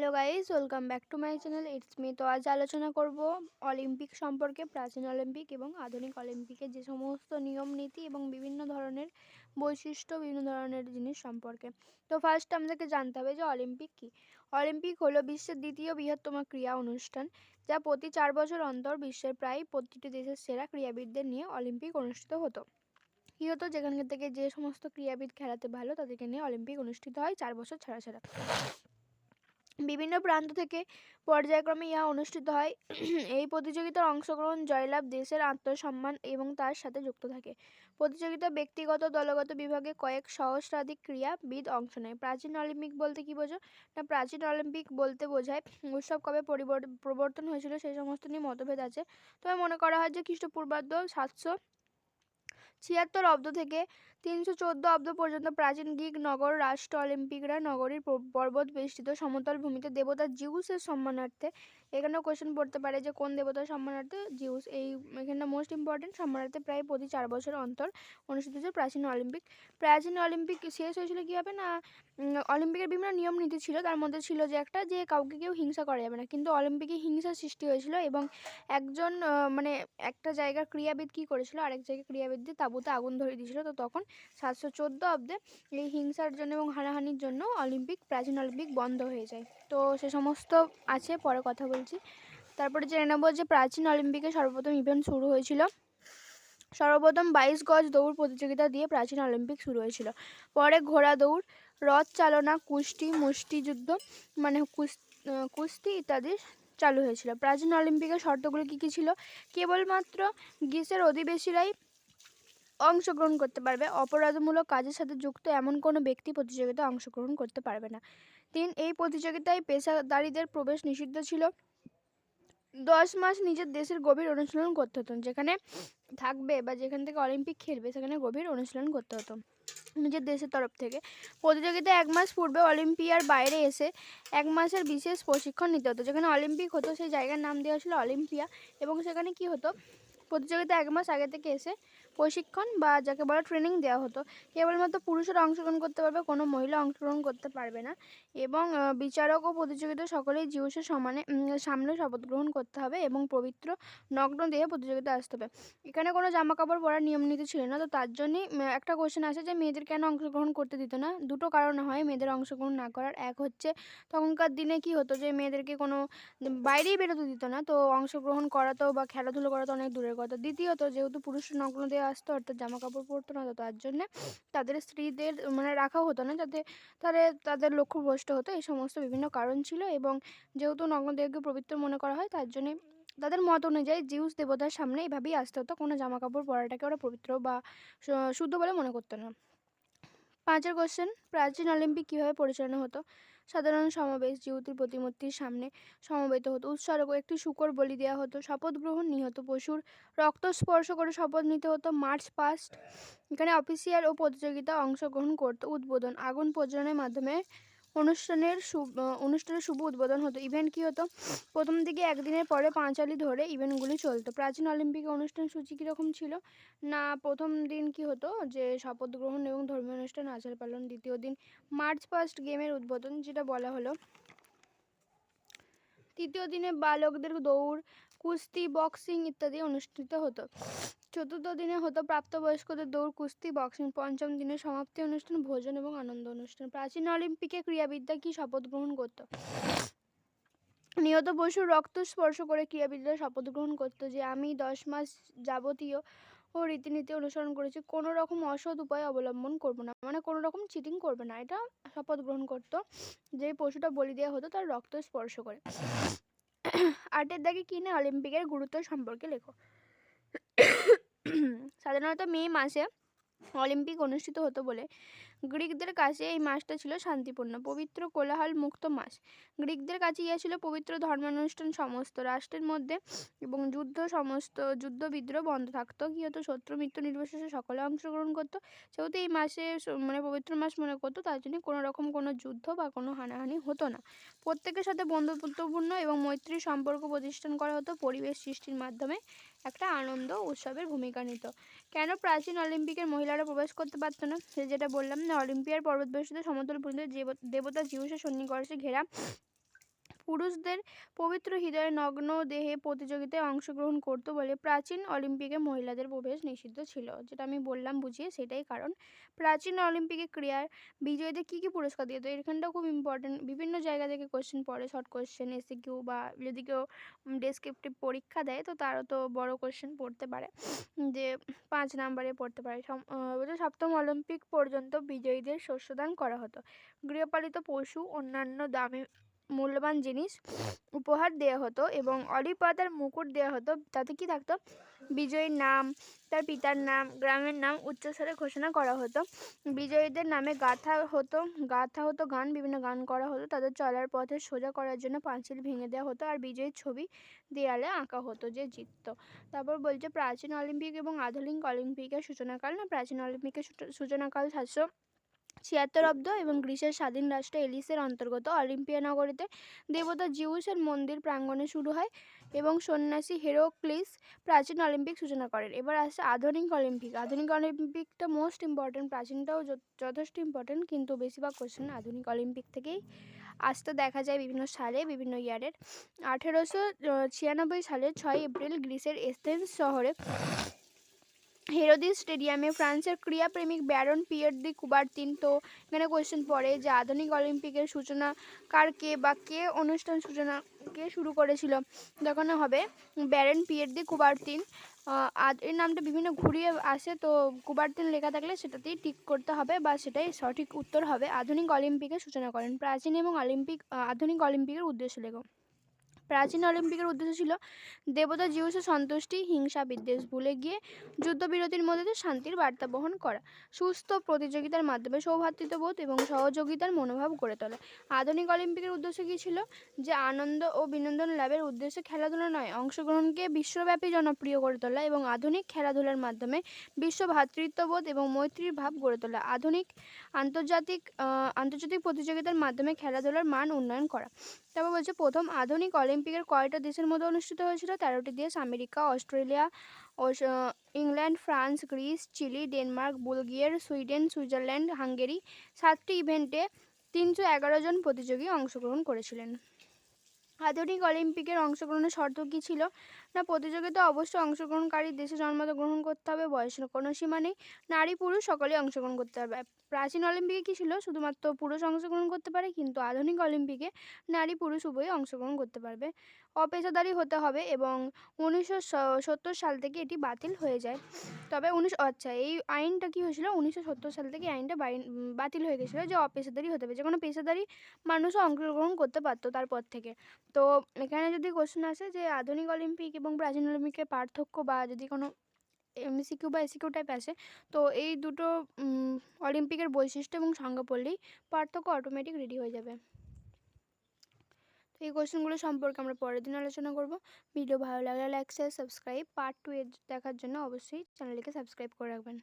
Hello guys welcome back to my channel it's me তো আজ আলোচনা করব অলিম্পিক সম্পর্কে, প্রাচীন অলিম্পিক এবং আধুনিক অলিম্পিকের যে সমস্ত নিয়ম, নীতি এবং বিভিন্ন ধরনের বৈশিষ্ট্য, বিভিন্ন ধরনের জিনিস সম্পর্কে। তো ফার্স্ট আমাদেরকে জানতে হবে যে অলিম্পিক কী? অলিম্পিক হলো বিশ্বের দ্বিতীয় বৃহত্তম ক্রীড়া অনুষ্ঠান, যা প্রতি চার বছর অন্তর বিশ্বের প্রায় প্রতিটি দেশের সেরা ক্রীড়াবিদদের নিয়ে অলিম্পিক অনুষ্ঠিত হতো। কী হতো? যেখান থেকে যে সমস্ত ক্রীড়াবিদ খেলাতে ভালো, তাদেরকে নিয়ে অলিম্পিক অনুষ্ঠিত হয় চার বছর ছাড়া ছাড়া বিভিন্ন প্রান্ত থেকে পর্যায়ক্রমে ইহা অনুষ্ঠিত হয়। এই প্রতিযোগিতার অংশগ্রহণ, জয়লাভ, দেশের আত্মসম্মান এবং তার সাথে যুক্ত থাকে। প্রতিযোগিতা ব্যক্তিগত, দলগত বিভাগে কয়েক সহস্রাধিক ক্রীড়াবিদ অংশ নেয়। প্রাচীন অলিম্পিক বলতে কী বোঝো? না, প্রাচীন অলিম্পিক বলতে বোঝায় উৎসব কবে প্রবর্তন হয়েছিল সেই সমস্ত নিয়ে মতভেদ আছে। তবে মনে করা হয় যে খ্রিস্টপূর্বাব্দ সাতশো ছিয়াত্তর অব্দ থেকে তিনশো চোদ্দ অব্দ পর্যন্ত প্রাচীন গ্রিক নগর রাষ্ট্র অলিম্পিকরা নগরীর পর্বত বেষ্টিত সমতল ভূমিতে দেবতা জিউসের সম্মানার্থে এখানেও কোয়েশ্চেন পড়তে পারে যে, কোন দেবতার সম্মানার্থে জিউস? এই, এখানে মোস্ট ইম্পর্টেন্ট সম্মানার্থে প্রায় প্রতি চার বছর অন্তর অনুষ্ঠিত হচ্ছে প্রাচীন অলিম্পিক। প্রাচীন অলিম্পিক শেষ হয়েছিল কীভাবে না? অলিম্পিকের বিভিন্ন নিয়ম নীতি ছিল। তার মধ্যে ছিল যে, একটা যে, কাউকে কেউ হিংসা করা যাবে না। কিন্তু অলিম্পিকে হিংসার সৃষ্টি হয়েছিল এবং একজন মানে একটা জায়গার ক্রীড়াবিদ কী করেছিল? আরেক জায়গায় ক্রীড়াবিদদের তাঁবুতে আগুন ধরিয়ে দিয়েছিল। তো তখন সাতশো চোদ্দ অব্দে এই হিংসার জন্য এবং হানাহানির জন্য অলিম্পিক, প্রাচীন অলিম্পিক বন্ধ হয়ে যায়। তো সে সমস্ত আছে, পরে কথা বলছি। তারপরে জেনে নেব যে প্রাচীন অলিম্পিকে সর্বপ্রথম ইভেন্ট শুরু হয়েছিল। সর্বপ্রথম বাইশ গজ দৌড় প্রতিযোগিতা দিয়ে প্রাচীন অলিম্পিক শুরু হয়েছিল। পরে ঘোড়া দৌড়, রথ চালনা, কুস্তি মুষ্টিযুদ্ধ মানে কুস্তি ইত্যাদি চালু হয়েছিল। প্রাচীন অলিম্পিকের শর্তগুলো কী কী ছিল? কেবলমাত্র গ্রীসের অধিবেশীরাই অংশগ্রহণ করতে পারবে। অপরাধমূলক কাজের সাথে যুক্ত এমন কোনো ব্যক্তি প্রতিযোগিতায় অংশগ্রহণ করতে পারবে না। তিন, এই প্রতিযোগিতায় পেশাদারীদের প্রবেশ নিষিদ্ধ ছিল। দশ মাস নিজের দেশের গভীর অনুশীলন করতে হতো, যেখানে থাকবে বা যেখান থেকে অলিম্পিক খেলবে সেখানে গভীর অনুশীলন করতে হতো। নিজের দেশের তরফ থেকে। প্রতিযোগিতা এক মাস পূর্বে অলিম্পিয়ার বাইরে এসে এক মাসের বিশেষ প্রশিক্ষণ নিতে হতো, যেখানে অলিম্পিক হতো, সেই জায়গার নাম দেওয়া ছিল অলিম্পিয়া এবং সেখানে কি হতো? প্রতিযোগিতা এক মাস আগে থেকে এসে প্রশিক্ষণ বা যাকে বলে ট্রেনিং দেওয়া হতো। কেবলমাত্র পুরুষেরা অংশগ্রহণ করতে পারবে, কোনো মহিলা অংশগ্রহণ করতে পারবে না। এবং বিচারক ও প্রতিযোগিতা সকলেই জিউসের সমানে সামনে শপথ গ্রহণ করতে হবে এবং পবিত্র নগ্ন দেহে প্রতিযোগিতা আসতে হবে। এখানে কোনো জামা কাপড় পরার নিয়ম নীতি ছিল না, তো তার জন্যই একটা কোয়েশ্চেন আসে যে মেয়েদের কেন অংশগ্রহণ করতে দিত না? দুটো কারণ হয়, মেয়েদের অংশগ্রহণ না করার। এক হচ্ছে, তখনকার দিনে কি হতো যে মেয়েদেরকে কোনো বাইরেই বেরোতে দিত না, তো অংশগ্রহণ করাতো বা খেলাধুলো করাতো অনেক দূরের কথা দ্বিতীয়ত, যেহেতু পুরুষ নগ্ন দেহে আসতো, অর্থাৎ জামা কাপড় পরতো না তার জন্যে তাদের স্ত্রীদের মানে রাখা হতো না, যাতে তাদের তাদের লক্ষ্যভ্রষ্ট হতো। এই সমস্ত বিভিন্ন কারণ ছিল এবং যেহেতু নগ্নদেহকে পবিত্র মনে করা হয়, তার জন্যে তাদের মত অনুযায়ী জিউস দেবতার সামনে এভাবেই আসতে হতো। কোনো জামা কাপড় পরাটাকে ওরা পবিত্র বা শুদ্ধ বলে মনে করতো না। পাঁচের কোশ্চেন প্রাচীন অলিম্পিক কীভাবে পরিচালনা হতো? সাধারণ সমাবেশ যেহেতু প্রতিমূর্তির সামনে সমবেত হতো উৎসর্গ একটি শুকর বলি দেওয়া হতো, শপথ গ্রহণ নিহত পশুর রক্ত স্পর্শ করে শপথ নিতে হতো, মার্চ পাস্ট, এখানে অফিসিয়াল ও প্রতিযোগিতা অংশগ্রহণ করতো, উদ্বোধন, আগুন প্রজ্বলনের মাধ্যমে অনুষ্ঠানের অনুষ্ঠানের শুভ উদ্বোধন হতো। ইভেন্ট কী হতো? প্রথম দিকে একদিনের পরে পাঁচালি ধরে ইভেন্টগুলি চলতো। প্রাচীন অলিম্পিকের অনুষ্ঠান সূচি কীরকম ছিল? না, প্রথম দিন কি হতো? যে শপথ গ্রহণ এবং ধর্মীয় অনুষ্ঠান আচার পালন। দ্বিতীয় দিন মার্চ ফার্স্ট গেমের উদ্বোধন, যেটা বলা হলো। তৃতীয় দিনে বালকদের দৌড়, কুস্তি, বক্সিং ইত্যাদি অনুষ্ঠিত হতো। চতুর্থ দিনে হতো প্রাপ্তবয়স্কদের দৌড়, কুস্তি, বক্সিং, পঞ্চম দিনে সমাপ্তি অনুষ্ঠান, ভোজন এবং আনন্দ অনুষ্ঠান। প্রাচীন অলিম্পিকে ক্রীড়াবিদ্যা কি শপথ গ্রহণ করত? নিহত পশুর রক্ত স্পর্শ করে ক্রীড়াবিদরা শপথ গ্রহণ করতো যে, আমি দশ মাস যাবতীয় ও রীতিনীতি অনুসরণ করেছি কোনো রকম অসৎ উপায় অবলম্বন করব না। মানে কোনো রকম চিটিং করবে না। এটা শপথ গ্রহণ করতো যে, পশুটা বলি দেওয়া হতো, তার রক্ত স্পর্শ করে। আটের দাগে কিনে অলিম্পিকের গুরুত্ব সম্পর্কে লেখো। সাধারণত মে মাসে অলিম্পিক অনুষ্ঠিত হতো বলে। গ্রিকদের কাছে এই মাসটা ছিল শান্তিপূর্ণ, পবিত্র কোলাহল মুক্ত মাস। গ্রিকদের কাছে ইয়া ছিল পবিত্র ধর্মানুষ্ঠান সমস্ত, রাষ্ট্রের মধ্যে এবং যুদ্ধ সমস্ত, যুদ্ধ বিদ্রোহ বন্ধ থাকতো। কী হতো শত্রু মৃত্যু নির্বিশেষে সকলে অংশগ্রহণ করতো। যেহেতু এই মাসে মানে পবিত্র মাস মনে করতো, তার জন্য কোনো রকম কোনো যুদ্ধ বা কোনো হানাহানি হতো না। প্রত্যেকের সাথে বন্ধুত্বপূর্ণ এবং মৈত্রীর সম্পর্ক প্রতিষ্ঠান করা হতো। পরিবেশ সৃষ্টির মাধ্যমে একটা আনন্দ উৎসবের ভূমিকা নিত। কেন প্রাচীন অলিম্পিকের মহিলারা প্রবেশ করতে পারতো না? সে যেটা বললাম না, অলিম্পিয়ার পর্বতবেষ্টিত সমতল ভূমিতে দেবতা জিউসের সন্নিকর্ষে ঘেরা পুরুষদের পবিত্র হৃদয়ে নগ্ন দেহে প্রতিযোগিতায় অংশগ্রহণ করতো বলে প্রাচীন অলিম্পিকে মহিলাদের প্রবেশ নিষিদ্ধ ছিল। যেটা আমি বললাম বুঝিয়ে সেটাই কারণ। প্রাচীন অলিম্পিকে ক্রীড়ার বিজয়ীদের কী কী পুরস্কার দিত? এখানটাও খুব ইম্পর্টেন্ট বিভিন্ন জায়গা থেকে কোশ্চেন পড়ে। শর্ট কোশ্চেন এসে কিউ বা যদি কেউ ডেসক্রিপটিভ পরীক্ষা দেয় তো তারও তো বড় কোশ্চেন পড়তে পারে। যে পাঁচ নাম্বারে পড়তে পারে। সপ্তম অলিম্পিক পর্যন্ত বিজয়ীদের শস্যদান করা হতো। গৃহপালিত পশু অন্যান্য দামি মূল্যবান জিনিস উপহার দেওয়া হতো এবং অলিভ পাতার মুকুট দেওয়া হতো। তাতে কি থাকতো? বিজয়ীর নাম, তার পিতার নাম, গ্রামের নাম উচ্চস্বরে ঘোষণা করা হতো। বিজয়ীদের নামে গাথা হতো গাথা হতো গান, বিভিন্ন গান করা হতো। তাদের চলার পথে সোজা করার জন্য পাঁচিল ভেঙে দেওয়া হতো আর বিজয়ীর ছবি দেয়ালে আঁকা হতো যে জিতত তারপর বলছে প্রাচীন অলিম্পিক এবং আধুনিক অলিম্পিকের সূচনাকাল। না, প্রাচীন অলিম্পিকের সূচনাকাল সাতশো ছিয়াত্তর অব্দ এবং গ্রিসের স্বাধীন রাষ্ট্র এলিসের অন্তর্গত অলিম্পিয়া নগরীতে দেবতা জিউসের মন্দির প্রাঙ্গণে শুরু হয় এবং সন্ন্যাসী হেরোক্লিস প্রাচীন অলিম্পিক সূচনা করেন। এবার আসছে আধুনিক অলিম্পিক। আধুনিক অলিম্পিকটা মোস্ট ইম্পর্টেন্ট প্রাচীনটাও যথেষ্ট ইম্পর্টেন্ট কিন্তু বেশিরভাগ কোশ্চেন আধুনিক অলিম্পিক থেকেই আসতে দেখা যায় বিভিন্ন সালে, বিভিন্ন ইয়ারের আঠেরোশো ছিয়ানব্বই সালের ছয় এপ্রিল গ্রিসের এথেন্স শহরে হেরোদিস স্টেডিয়ামে ফ্রান্সের ক্রীড়াপ্রেমিক ব্যারন পিয়ের দি কুবার্তিন তো এখানে কোয়েশ্চেন পড়ে যে আধুনিক অলিম্পিকের সূচনা কার কে বা কে অনুষ্ঠান সূচনা কে শুরু করেছিল? দেখানো হবে। ব্যারন পিয়ের দি কুবার্তিন এর নামটা বিভিন্ন ঘুরিয়ে আসে তো কুবার্তিন লেখা থাকলে সেটাতেই ঠিক করতে হবে বা সেটাই সঠিক উত্তর হবে। আধুনিক অলিম্পিকের সূচনা করেন। প্রাচীন এবং অলিম্পিক আধুনিক অলিম্পিকের উদ্দেশ্য লেখো। প্রাচীন অলিম্পিকের উদ্দেশ্য ছিল দেবতা জিউসের সন্তুষ্টি, হিংসা, বিদ্বেষ, ভুলে গিয়ে যুদ্ধবিরতির মধ্যে শান্তির বার্তা বহন করা। সুস্থ প্রতিযোগিতার মাধ্যমে সৌভ্রাতৃত্ববোধ এবং সহযোগিতার মনোভাব গড়ে তোলা। আধুনিক অলিম্পিকের উদ্দেশ্য কী ছিল? যে আনন্দ ও বিনোদন লাভের উদ্দেশ্যে খেলাধুলা নয়, অংশগ্রহণকে বিশ্বব্যাপী জনপ্রিয় করে তোলা এবং আধুনিক খেলাধুলার মাধ্যমে বিশ্ব ভ্রাতৃত্ববোধ এবং মৈত্রীর ভাব গড়ে তোলা। আধুনিক আন্তর্জাতিক আন্তর্জাতিক প্রতিযোগিতার মাধ্যমে খেলাধুলার মান উন্নয়ন করা। তারপর বলছে, প্রথম আধুনিক অলিম্পিকের কয়টা দেশের মধ্যে অনুষ্ঠিত হয়েছিল? তেরোটি দেশ, America, Australia England, France, Greece, Chile, Denmark বুলগিয়ার Sweden, Switzerland, Hungary. সাতটি ইভেন্টে তিনশো এগারো জন প্রতিযোগী অংশগ্রহণ করেছিলেন। আধুনিক অলিম্পিকের অংশগ্রহণের শর্ত কী ছিল? না প্রতিযোগিতা অবশ্যই অংশগ্রহণকারী দেশে জন্মতে গ্রহণ করতে হবে, বয়সের কোনো সীমা নেই। নারী, পুরুষ সকলেই অংশগ্রহণ করতে হবে। প্রাচীন অলিম্পিকে কী ছিল? শুধুমাত্র পুরুষ অংশগ্রহণ করতে পারে, কিন্তু আধুনিক অলিম্পিকে নারী, পুরুষ উভয়ই অংশগ্রহণ করতে পারবে। অপেশাদারী হতে হবে এবং উনিশশো সত্তর সাল থেকে এটি বাতিল হয়ে যায়। তবে উনিশ আচ্ছা এই আইনটা কী হয়েছিল? উনিশশো সত্তর সাল থেকে আইনটা বাতিল হয়ে গেছিল যে অপেশাদারি হতে হবে। যে কোনো পেশাদারি মানুষও অংশগ্রহণ করতে পারতো তারপর থেকে। তো এখানে যদি কোশ্চেন আসে যে আধুনিক অলিম্পিক এবং প্রাচীন অলিম্পিকের পার্থক্য বা যদি কোনো এমসিকিউ বা এসিকিউ টাইপ আসে, তো এই দুটো অলিম্পিকের বৈশিষ্ট্য এবং সংজ্ঞা পড়লেই পার্থক্য অটোমেটিক রেডি হয়ে যাবে। তো এই কোশ্চেনগুলো সম্পর্কে আমরা পরের দিন আলোচনা করব। ভিডিও ভালো লাগলে like share subscribe part two এর দেখার জন্য অবশ্যই চ্যানেলটিকে সাবস্ক্রাইব করে রাখবেন।